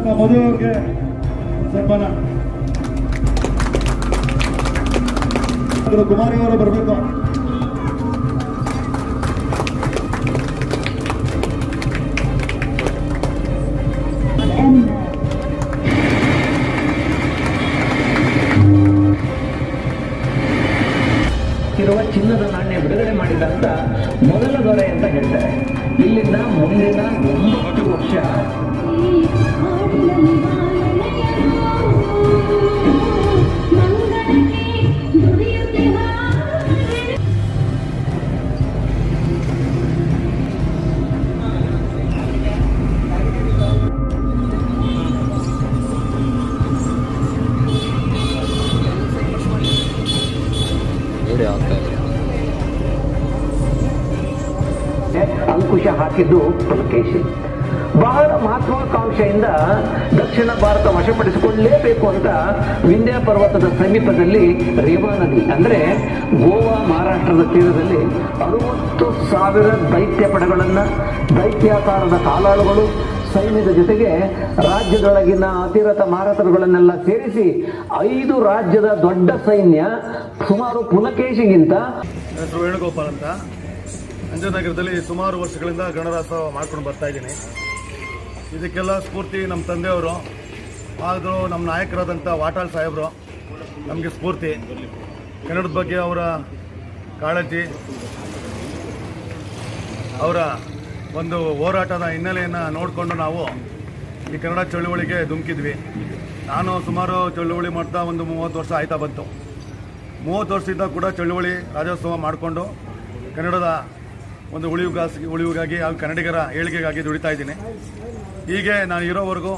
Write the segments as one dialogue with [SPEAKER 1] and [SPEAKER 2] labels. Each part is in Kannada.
[SPEAKER 1] ಸ್ನೇಹಿತರಾದಂಥ ಮಧು ಅವ್ರಿಗೆ ಸನ್ಮಾನ ಕುಮಾರಿ ಅವರು ಬರಬೇಕು
[SPEAKER 2] ಅಂಕುಶ ಹಾಕಿದ್ದು ಪುಲಕೇಶಿ. ಬಹಳ ಮಹತ್ವಾಕಾಂಕ್ಷೆಯಿಂದ ದಕ್ಷಿಣ ಭಾರತ ವಶಪಡಿಸಿಕೊಳ್ಳಲೇಬೇಕು ಅಂತ ವಿಂಧ್ಯ ಪರ್ವತದ ಸಮೀಪದಲ್ಲಿ ರೇವಾ ನದಿ, ಅಂದ್ರೆ ಗೋವಾ ಮಹಾರಾಷ್ಟ್ರದ ತೀರದಲ್ಲಿ ಅರವತ್ತು ಸಾವಿರ ದೈತ್ಯ ಪಡೆಗಳನ್ನ, ದೈತ್ಯಾಕಾರದ ಕಾಲಾಳುಗಳು ಸೈನ್ಯದ ಜೊತೆಗೆ ರಾಜ್ಯದೊಳಗಿನ ಅತಿರಥ ಮಾರತರುಗಳನ್ನೆಲ್ಲ ಸೇರಿಸಿ ಐದು ರಾಜ್ಯದ ದೊಡ್ಡ ಸೈನ್ಯ ಸುಮಾರು ಪುಲಕೇಶಿಗಿಂತ
[SPEAKER 1] ವೇಣುಗೋಪಾಲ್ ಅಂತ. ಅಂಜನಗರದಲ್ಲಿ ಸುಮಾರು ವರ್ಷಗಳಿಂದ ಗಣರಾಜ್ಯೋತ್ಸವ ಮಾಡ್ಕೊಂಡು ಬರ್ತಾ ಇದ್ದೀನಿ. ಇದಕ್ಕೆಲ್ಲ ಸ್ಫೂರ್ತಿ ನಮ್ಮ ತಂದೆಯವರು ಆದರೂ ನಮ್ಮ ನಾಯಕರಾದಂಥ ವಾಟಾಳ್ ಸಾಹೇಬರು, ನಮಗೆ ಸ್ಫೂರ್ತಿ. ಕನ್ನಡದ ಬಗ್ಗೆ ಅವರ ಕಾಳಜಿ, ಅವರ ಒಂದು ಹೋರಾಟದ ಹಿನ್ನೆಲೆಯನ್ನು ನೋಡಿಕೊಂಡು ನಾವು ಈ ಕನ್ನಡ ಚಳುವಳಿಗೆ ಧುಮುಕಿದ್ವಿ. ನಾನು ಸುಮಾರು ಚಳುವಳಿ ಮಾಡ್ತಾ ಒಂದು ಮೂವತ್ತು ವರ್ಷ ಆಯ್ತಾ ಬಂತು. ಮೂವತ್ತು ವರ್ಷದಿಂದ ಕೂಡ ಚಳುವಳಿ ರಾಜ್ಯೋತ್ಸವ ಮಾಡಿಕೊಂಡು ಕನ್ನಡದ ಒಂದು ಉಳಿವಿಗಾಸಿ ಉಳಿವಿಗಾಗಿ ಹಾಗೂ ಕನ್ನಡಿಗರ ಏಳಿಗೆಗಾಗಿ ದುಡಿತಾ ಇದ್ದೀನಿ. ಹೀಗೆ ನಾನು ಇರೋವರೆಗೂ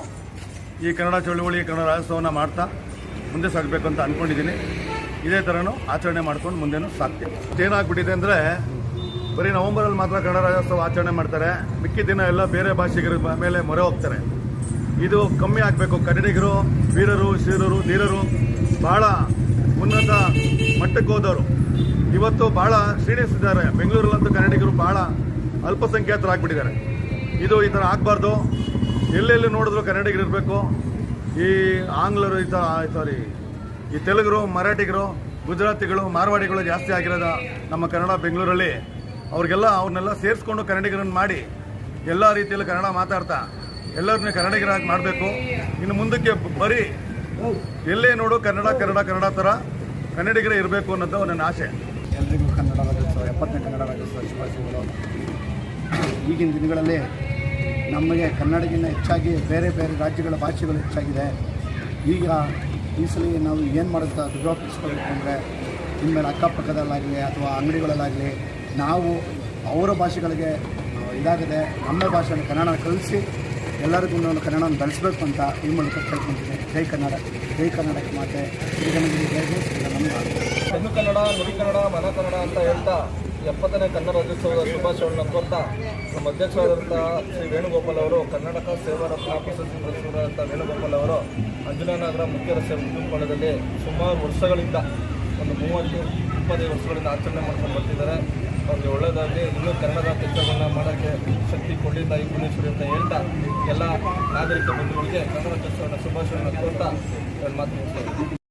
[SPEAKER 1] ಈ ಕನ್ನಡ ಚಳುವಳಿ ಕನ್ನಡ ರಾಜ್ಯೋತ್ಸವನ ಮಾಡ್ತಾ ಮುಂದೆ ಸಾಗಬೇಕು ಅಂತ ಅಂದ್ಕೊಂಡಿದ್ದೀನಿ ಇದೇ ಥರನೂ ಆಚರಣೆ ಮಾಡ್ಕೊಂಡು ಮುಂದೆನೂ ಸಾಕ್ತೀನಿ ಏನಾಗ್ಬಿಟ್ಟಿದೆ ಅಂದರೆ, ಬರೀ ನವಂಬರಲ್ಲಿ ಮಾತ್ರ ಕನ್ನಡ ರಾಜ್ಯೋತ್ಸವ ಆಚರಣೆ ಮಾಡ್ತಾರೆ. ಮಿಕ್ಕಿದ ದಿನ ಎಲ್ಲ ಬೇರೆ ಭಾಷಿಗರ ಮೇಲೆ ಮೊರೆ ಹೋಗ್ತಾರೆ. ಇದು ಕಮ್ಮಿ ಆಗಬೇಕು. ಕನ್ನಡಿಗರು, ವೀರರು, ಶೀರರು, ಧೀರರು, ಬಹಳ ಉನ್ನತ ಮಟ್ಟಕ್ಕೆ ಹೋದವರು. ಇವತ್ತು ಬಹಳ ಕ್ಷೀಣಿಸಿದ್ದಾರೆ ಬೆಂಗಳೂರಲ್ಲಂತೂ ಕನ್ನಡಿಗರು ಬಹಳ ಅಲ್ಪಸಂಖ್ಯಾತರಾಗ್ಬಿಟ್ಟಿದ್ದಾರೆ. ಇದು ಈ ಥರ ಆಗಬಾರ್ದು. ಎಲ್ಲೆಲ್ಲಿ ನೋಡಿದ್ರು ಕನ್ನಡಿಗರು ಇರಬೇಕು. ಈ ಆಂಗ್ಲರು, ಈ ಥರ ಸಾರಿ ಈ ತೆಲುಗರು, ಮರಾಠಿಗರು, ಗುಜರಾತಿಗಳು, ಮಾರ್ವಾಡಿಗಳು ಜಾಸ್ತಿ ಆಗಿರೋದ ನಮ್ಮ ಕನ್ನಡ ಬೆಂಗಳೂರಲ್ಲಿ. ಅವ್ರಿಗೆಲ್ಲ ಅವ್ರನ್ನೆಲ್ಲ ಸೇರಿಸ್ಕೊಂಡು ಕನ್ನಡಿಗರನ್ನು ಮಾಡಿ ಎಲ್ಲ ರೀತಿಯಲ್ಲೂ ಕನ್ನಡ ಮಾತಾಡ್ತಾ ಎಲ್ಲರನ್ನ ಕನ್ನಡಿಗರಾಗಿ ಮಾಡಬೇಕು. ಇನ್ನು ಮುಂದಕ್ಕೆ ಬರೀ ಎಲ್ಲೇ ನೋಡು ಕನ್ನಡ ಕನ್ನಡ ಕನ್ನಡ ಥರ ಕನ್ನಡಿಗರೇ ಇರಬೇಕು ಅನ್ನೋದು ನನ್ನ ಆಸೆ.
[SPEAKER 3] ಎಲ್ರಿಗೂ ಕನ್ನಡ ರಾಜ್ಯೋತ್ಸವ, ಎಪ್ಪತ್ತನೇ ಕನ್ನಡ ರಾಜ್ಯೋತ್ಸವ ಶುಭಾಶಯಗಳು. ಈಗಿನ ದಿನಗಳಲ್ಲಿ ನಮಗೆ ಕನ್ನಡಗಿಂತ ಹೆಚ್ಚಾಗಿ ಬೇರೆ ಬೇರೆ ರಾಜ್ಯಗಳ ಭಾಷೆಗಳು ಹೆಚ್ಚಾಗಿದೆ. ಈಗ ಈ ಸಲ ನಾವು ಏನು ಮಾಡುತ್ತಾ ದುರ್ಗಾಪಿಸ್ಕೊಳ್ಬೇಕು ಅಂದರೆ ಇನ್ಮೇಲೆ ಅಕ್ಕಪಕ್ಕದಲ್ಲಾಗಲಿ ಅಥವಾ ಅಂಗಡಿಗಳಲ್ಲಾಗಲಿ ನಾವು ಅವರ ಭಾಷೆಗಳಿಗೆ ಇದಾಗದೆ ನಮ್ಮ ಭಾಷೆಯನ್ನು ಕನ್ನಡ ಕಲಿಸಿ ಎಲ್ಲರಿಗೂ ನಾನು ಕನ್ನಡವನ್ನು ಬೆಳೆಸಬೇಕು ಅಂತ ಈ ಮೂಲಕ ಕೇಳ್ಕೊತೀನಿ ಜೈ ಕನ್ನಡ, ಜೈ ಕನ್ನಡಕ್ಕೆ ಮಾತೆ. ಶ್ರೀಗಣಗಿರಿ
[SPEAKER 4] ಕನ್ನಡ ನುಡಿ ಕನ್ನಡ, ಮನ ಕನ್ನಡ ಅಂತ ಹೇಳ್ತಾ ಎಪ್ಪತ್ತನೇ ಕನ್ನಡ ರಾಜ್ಯೋತ್ಸವದ ಶುಭಾಶಯಗಳನ್ನು ಕೋರ್ತಾ ನಮ್ಮ ಅಧ್ಯಕ್ಷರಾದಂಥ ಶ್ರೀ ವೇಣುಗೋಪಾಲ್ ಅವರು, ಕರ್ನಾಟಕ ಸೇವಾ ರತ್ನ ಪ್ರಶಸ್ತಿ ವೇಣುಗೋಪಾಲ್ ಅವರು ಅಂಜನಾನಗರ ಮುಖ್ಯ ರಸ್ತೆ ಉದ್ಯಮದಲ್ಲಿ ಸುಮಾರು ವರ್ಷಗಳಿಂದ, ಒಂದು ಮೂವತ್ತು, ಇಪ್ಪತ್ತೈದು ವರ್ಷಗಳಿಂದ ಆಚರಣೆ ಮಾಡ್ಕೊಂಡು ಬರ್ತಿದ್ದಾರೆ. ಅವ್ರಿಗೆ ಒಳ್ಳೆಯದಾಗಲಿ ಇನ್ನೂ ಕನ್ನಡದ ಕೆಲಸಗಳನ್ನ ಮಾಡೋಕ್ಕೆ ಶಕ್ತಿ ಕೊಡಲಿಲ್ಲ ಈ ಭುವನೇಶ್ವರಿ ಅಂತ ಹೇಳ್ತಾ ಎಲ್ಲ ನಾಗರಿಕ ಬಂಧುಗಳಿಗೆ ಕನ್ನಡ ಕೆಲಸವನ್ನು ಶುಭಾಶಯವನ್ನು ಕೋರ್ತಾ ಮಾತು